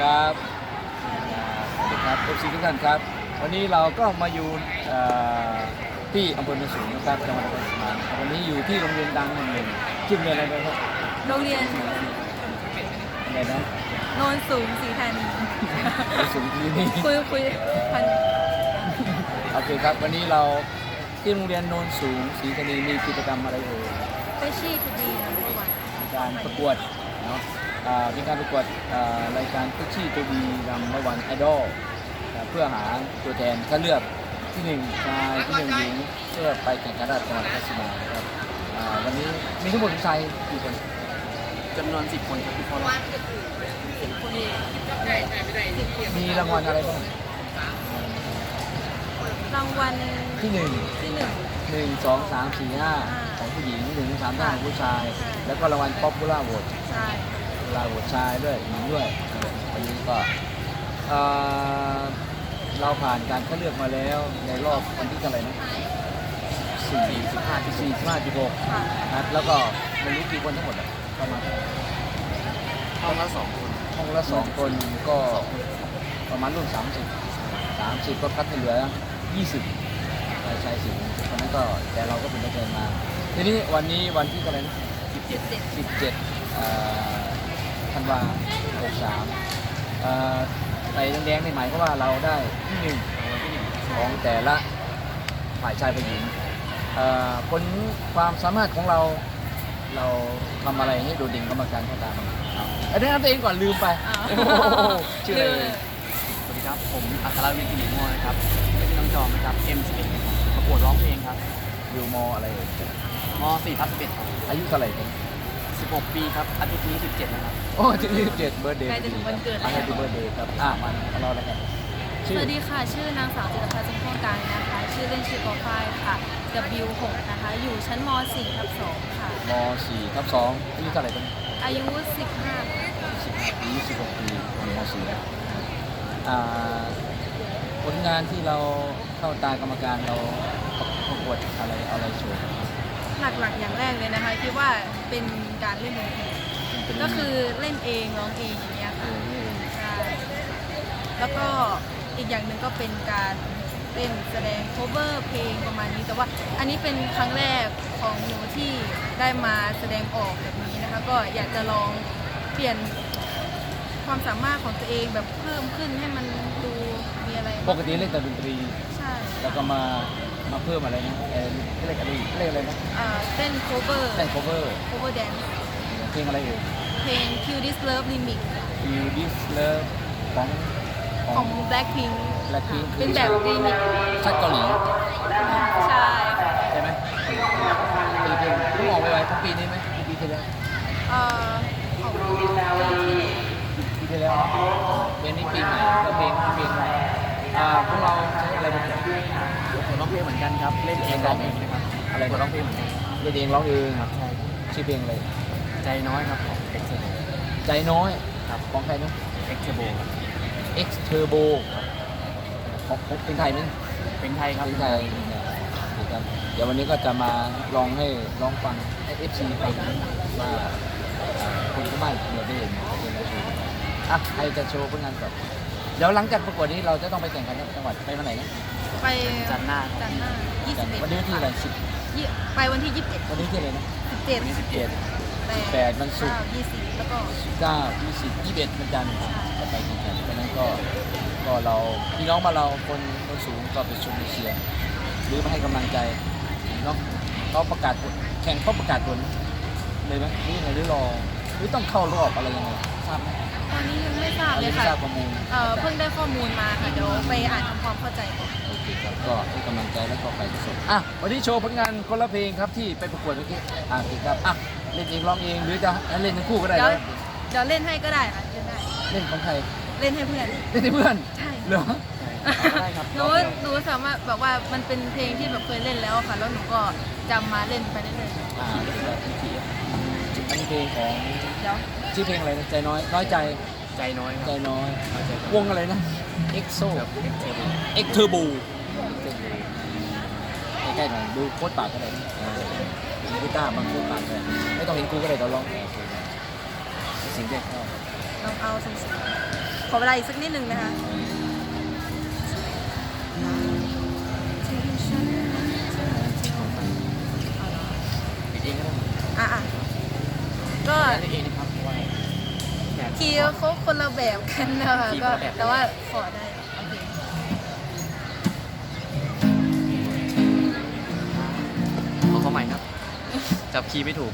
ครับอ่าสวัสดีครับเอฟซีทุกท่านครับ วันนี้เราก็มาอยู่เอ่อที่อำเภอโนนสูงนะครับจังหวัดนครสวรรค์วันนี้อยู่ที่โรงเรียนดังแห่งหนึ่งชื่อโรงเรียนอะไรนะครับโรงเรียนอะไรนะโนนสูงสีธานีโนนสูงที่นี่คุยคุยพันโอเคครับ วันนี้เราที่โรงเรียนโนนสูงศรีธานีมีกิจกรรมอะไรเอ่ยเฟชชี่ทูบีนะเมื่อวานมีการประกวดเนาะอ่า เป็นการประกวดอ่ารายการคุชชี่ตัวดีรำระวันไอดอลเพื่อหาตัวแทนคัดเลือกที่หนึ่งชายที่หนึ่งหญิงเพื่อไปแข่งขันระดับจังหวัดนครสวรรค์ครับอ่าวันนี้มีทั้งหมดกี่ชายกี่คนจำนวน10คนครับที่เข้ารอบมีรางวัลอะไรบ้างรางวัลที่หนึ่งที่หนึ่งหนึ่งสองสามสี่ห้าของผู้หญิงหนึ่งสามห้าของผู้ชาย แล้วก็รางวัลป๊อปปูล่าโหวตใช่ เวลาโหวตชายด้วยหญิงด้วยวันนี้ก็เอ่อเราผ่านการคัดเลือกมาแล้วในรอบวันที่เท่าไหร่นะสี่สิบห้าที่สี่สิบห้าจุดหกค่ะนะแล้วก็ไม่รู้กี่คนทั้งหมดอะประมาณห้องละสองคนห้องละสองคนก็ประมาณรุ่นสามสิบสามสิบก็คัดให้เหลือยี่สิบชายชายสิบเพราะฉะนั้นก็แต่เราก็เป็นตัวแทนมา ทีนี้วันนี้วันที่เท่าไหร่นะสิบเจ็ด17เอ่อ ธันวา63เอ่อใส่แดงๆในหมายก็ว่าเราได้ที่หนึ่งของแต่ละฝ่ายชายฝ่ายหญิงเอ่อผลความสามารถของเราเราทำอะไรให้โดดเด่นกรรมการเข้าตามอันนี้ตัวเองก่อนลืมไปอ่าโอ้โหชื่ออะไรเอ่ยสวัสดีครับ ผมอัครวิทย์กิริม่วงนะครับเป็นน้องจอมนะครับ M11 นะครับประกวดร้องเพลงครับอยู่มอะไรเอ่ยม4 ทับ11ครับอายุเท่าไหร่กัน 16 ปีครับอาทิตย์นี้17นะครับ โอ้ที่นี่เจ็ดเบอร์เดย์ใกล้จะถึงวันเกิดอะแล้วให้ดูเบอร์เดย์ครับอะมันเราแล้วกันสชื่อวัสดีค่ะ ชื่อนางสาวจิตรพัฒน์จุนพ่วงกลางนะคะ ชื่อเล่นชื่อปอฝ้ายค่ะ W6 นะคะ อยู่ชั้นม .4 ทับ2ค่ะม4ทับ2อายุเท่าไหร่กันอายุ 15สิบห้าปีสิบหกปีอยู่มสี่อ่าผลงานที่เราเข้าตากรรมการเราประกวดอะไรเอาอะไรโชว์ หลักๆอย่างแรกเลยนะคะคิดว่าเป็นการเล่นดนตรีเป็นก็คือเล่นเองร้องเองอย่างเงี้ยเอค่ะอนี่ใช่แล้วก็อีกอย่างหนึ่งก็เป็นการเล่นแสดง cover เพลงประมาณนี้แต่ว่าอันนี้เป็นครั้งแรกของหนูที่ได้มาแสดงออกแบบนี้นะคะ ก็อยากจะลองเปลี่ยนความสามารถของตัวเองแบบเพิ่มขึ้นให้มันดูมีอะไรปกติเล่นแต่ดนตรี ใช่ แล้วก็มา มาเพิ่มอะไรนะเออเรียกอะไรเรียกอะไรนะอ่าเต้น cover แต่ง cover cover dance เพลงอะไรเอ่ยเพลง Kill This Love Remix You This Love ของขขออง ง Blackpink Blackpink ค่ะเป็นแบบ remix ชาติเกาหลีใช่ใช่ไหมปีเพลงเพิ่งออกไปไว้ทั้งปีนี้ไหมปีที่แล้วเอ่อของปีที่แล้วเพลงนี้ปีใหม่ก็เพลงเพลงใหม่อ่าพวกเราใช้อะไรเป็นแบบป กันครับเล่นเองร้องเองนะครับอะไรประกวดนะ ร้องเพลงเหมือนกันเล่นเองร้องเองครับใช่ชื่อเพลงอะไรใจน้อยครับของ X Turbo ใจน้อยครับของใครนะ X Turbo ครับ X Turbo ของของเพลงไทยไหมเพลงไทยครับเพลงไทยนะครับเดี๋ยววันนี้ก็จะมาลองให้ร้องฟังให้ FC ฟังว่าอ่าคนที่บ้านเนี่ยได้เห็นเพลงเราโชว์อะใครจะโชว์ผลงานก่อนเดี๋ยวหลังจากประกวดนี้เราจะต้องไปแข่งขันจังหวัดไปวันไหนนะ ไปจันทร์หน้าคจัรับนทร์หน้าจันทร์21วันนี้วันที่อะไรสิบยี่ไปวันที่27วันนี้ที่อะไรนะวันนี้17เจ็ด8แปดวันศุกร์20แล้วก็ เก้ายี่สิบยี่สิบเอ็ดวันจันทร์จะไปแข่งขันเพราะฉะนั้นก็ก็เราพี่น้องมาเราคนคนสูงก็ไปชมไปเชียร์หรือมาให้กำลังใจเนาะเขาประกาศผลแข่งเขาประกาศผลเลยไหมหรือยังไงหรือรอหรือต้องเข้ารอบอะไรยังไงทราบไหมตอนนี้ยังไม่ทราบเราเลยัยงไม่ค่ะทราบข้อมูล เอ่อเพิ่งได้ข้อมูลมาค่ะเดี๋ยวไปอ่านทำความเข้าใจก่อนโอเคครับ ก็ให้กำลังใจแล้วก็ไปสดอะวันนี้โชว์ผลงานคนละเพลงครับที่ไปประกวดเมื่อกี้อะโอเคครับอะเล่นเองร้องเองหรือจะให้เล่นทั้งคู่ก็ได้เดี๋ยวนะเดี๋ยวเล่นให้ก็ได้ค่ะเล่นได้ เล่นของใครเล่นให้เพื่อน เล่นให้เพื่อนใช่ เหรอได้ครับหนูหนูสามารถแบบว่ามันเป็นเพลงที่แบบเคยเล่นแล้วค่ะ แล้วหนูก็จำมาเล่นไปเรื่อยอ่าเล่นแบบทีทีอันนี้เพลงของๆเดี๋ยวชื่อเพลงอะไรนะใจน้อยน้อยใจใจน้อยคใจรับน้อยเอาใจน้อยวงอะไรนะ EXO ครับ X Turbo X Turbo ใก ล้ๆหน่อยดูโคตรปากก็ได้นะเออมีกีตาร์บางโคตรปากเลยไม่ต้องเห็นกูก็ได้ตอนร้องสิ่งเด็กเข้าลองเอาสูงขอเวลาอีกสักนิดหนึ่งนะคะปิดเองก็ได้อะอะก็ได้เองนะครับเพราะว่าแขนคีย์เขาคนละแบบกันนะคะคีย์ก็คนละแบบแต่ว่าขอได้ จับคีย์ไม่ถูก